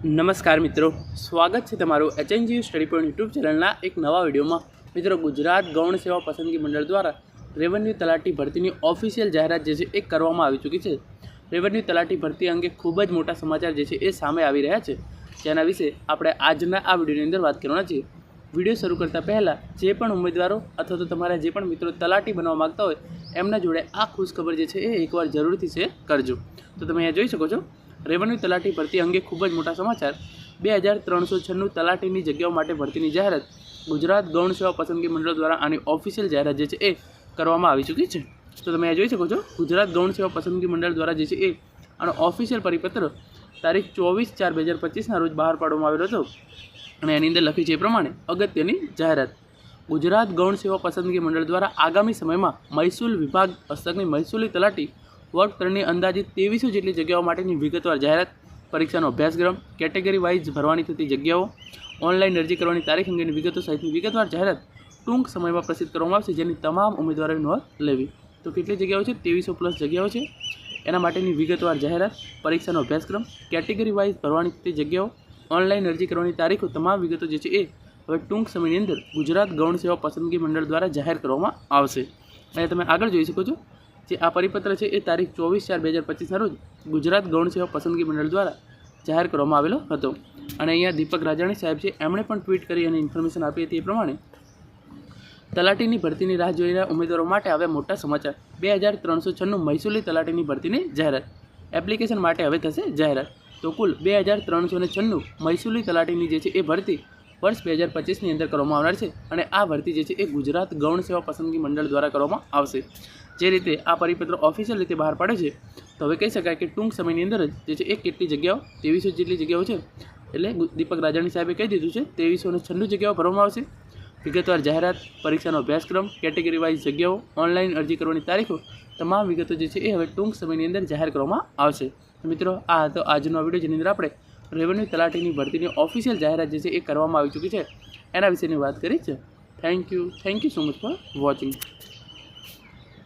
નમસ્કાર મિત્રો, સ્વાગત છે તમારું એચએનજી સ્ટડી પોઈન્ટ યુટ્યુબ ચેનલના એક નવા વિડીયોમાં. મિત્રો, ગુજરાત ગૌણ સેવા પસંદગી મંડળ દ્વારા રેવન્યુ તલાટી ભરતીની ઓફિશિયલ જાહેરાત જે છે એ કરવામાં આવી ચૂકી છે. રેવન્યુ તલાટી ભરતી અંગે ખૂબ જ મોટા સમાચાર જે છે એ સામે આવી રહ્યા છે. જેના વિશે આપણે આજના આ વિડીયોની અંદર વાત કરવાના છીએ. વીડિયો શરૂ કરતાં પહેલાં જે પણ ઉમેદવારો અથવા તો તમારા જે પણ મિત્રો તલાટી બનવા માગતા હોય, એમના જોડે આ ખુશખબર જે છે એ એકવાર જરૂરથી શેર કરજો. તો તમે અહીંયા જોઈ શકો છો રેવન્યુ તલાટી ભરતી અંગે ખૂબ જ મોટા સમાચાર. બે હજાર ત્રણસો છન્નું તલાટીની જગ્યાઓ માટે ભરતીની જાહેરાત ગુજરાત ગૌણ સેવા પસંદગી મંડળ દ્વારા આની ઓફિશિયલ જાહેરાત જે છે એ કરવામાં આવી ચૂકી છે. તો તમે આ જોઈ શકો છો, ગુજરાત ગૌણ સેવા પસંદગી મંડળ દ્વારા જે છે એ આનો ઓફિશિયલ પરિપત્ર તારીખ ચોવીસ ચાર બે હજાર પચીસના રોજ બહાર પાડવામાં આવેલો હતો અને એની અંદર લખ્યું છે એ પ્રમાણે અગત્યની જાહેરાત. ગુજરાત ગૌણ સેવા પસંદગી મંડળ દ્વારા આગામી સમયમાં મહેસૂલ વિભાગ હસ્તકની મહેસૂલી તલાટી વર્ગ ત્રણની અંદાજિત ત્રેવીસો જેટલી જગ્યાઓ માટેની વિગતવાર જાહેરાત, પરીક્ષાનો અભ્યાસક્રમ, કેટેગરી વાઇઝ ભરવાની થતી જગ્યાઓ ઓનલાઈન અરજી કરવાની તારીખ અંગેની વિગતો સહિતની વિગતવાર જાહેરાત ટૂંક સમયમાં પ્રસિદ્ધ કરવામાં આવશે, જેની તમામ ઉમેદવારોની નોંધ લેવી. તો કેટલી જગ્યાઓ છે? ત્રેવીસો પ્લસ જગ્યાઓ છે. એના માટેની વિગતવાર જાહેરાત, પરીક્ષાનો અભ્યાસક્રમ, કેટેગરી વાઇઝ ભરવાની થતી જગ્યાઓ ઓનલાઈન અરજી કરવાની તારીખો, તમામ વિગતો જે છે એ હવે ટૂંક સમયની અંદર ગુજરાત ગૌણ સેવા પસંદગી મંડળ દ્વારા જાહેર કરવામાં આવશે. અને તમે આગળ જોઈ શકો છો જે આ પરિપત્ર છે એ તારીખ ચોવીસ ચાર બે હજાર પચીસના રોજ ગુજરાત ગૌણ સેવા પસંદગી મંડળ દ્વારા જાહેર કરવામાં આવેલો હતો. અને અહીંયા દીપક રાજાણી સાહેબ છે, એમણે પણ ટ્વીટ કરી અને ઇન્ફોર્મેશન આપી હતી એ પ્રમાણે, તલાટીની ભરતીની રાહ જોઈ રહ્યા ઉમેદવારો માટે હવે મોટા સમાચાર. બે હજાર ત્રણસો છન્નું મહેસૂલી તલાટીની ભરતીની જાહેરાત. એપ્લિકેશન માટે હવે થશે જાહેરાત. તો કુલ બે હજાર ત્રણસો છન્નું મહેસૂલી તલાટીની જે છે એ ભરતી વર્ષ બે હજાર પચીસની અંદર કરવામાં આવનાર છે અને આ ભરતી જે છે એ ગુજરાત ગૌણ સેવા પસંદગી મંડળ દ્વારા કરવામાં આવશે. જે રીતે આ પરિપત્ર ઓફિશિયલ રીતે બહાર પાડે છે, તો હવે કહી શકાય કે ટૂંક સમયની અંદર જ જે છે એ કેટલી જગ્યાઓ, ત્રેવીસો જેટલી જગ્યાઓ છે, એટલે દીપક રાજાણી સાહેબે કહી દીધું છે, ત્રેવીસો અને છન્નું જગ્યાઓ ભરવામાં આવશે. વિગતવાર જાહેરાત, પરીક્ષાનો અભ્યાસક્રમ કેટેગરી વાઇઝ જગ્યાઓ ઓનલાઈન અરજી કરવાની તારીખો, તમામ વિગતો જે છે એ હવે ટૂંક સમયની અંદર જાહેર કરવામાં આવશે. મિત્રો, આ હતો આજનો વીડિયો, જેની અંદર આપણે રેવન્યુ તલાટીની ભરતીની ઓફિશિયલ જાહેરાત જે છે એ કરવામાં આવી ચૂકી છે. એના વિશેની વાત કરી છે. Thank you thank you so much for watching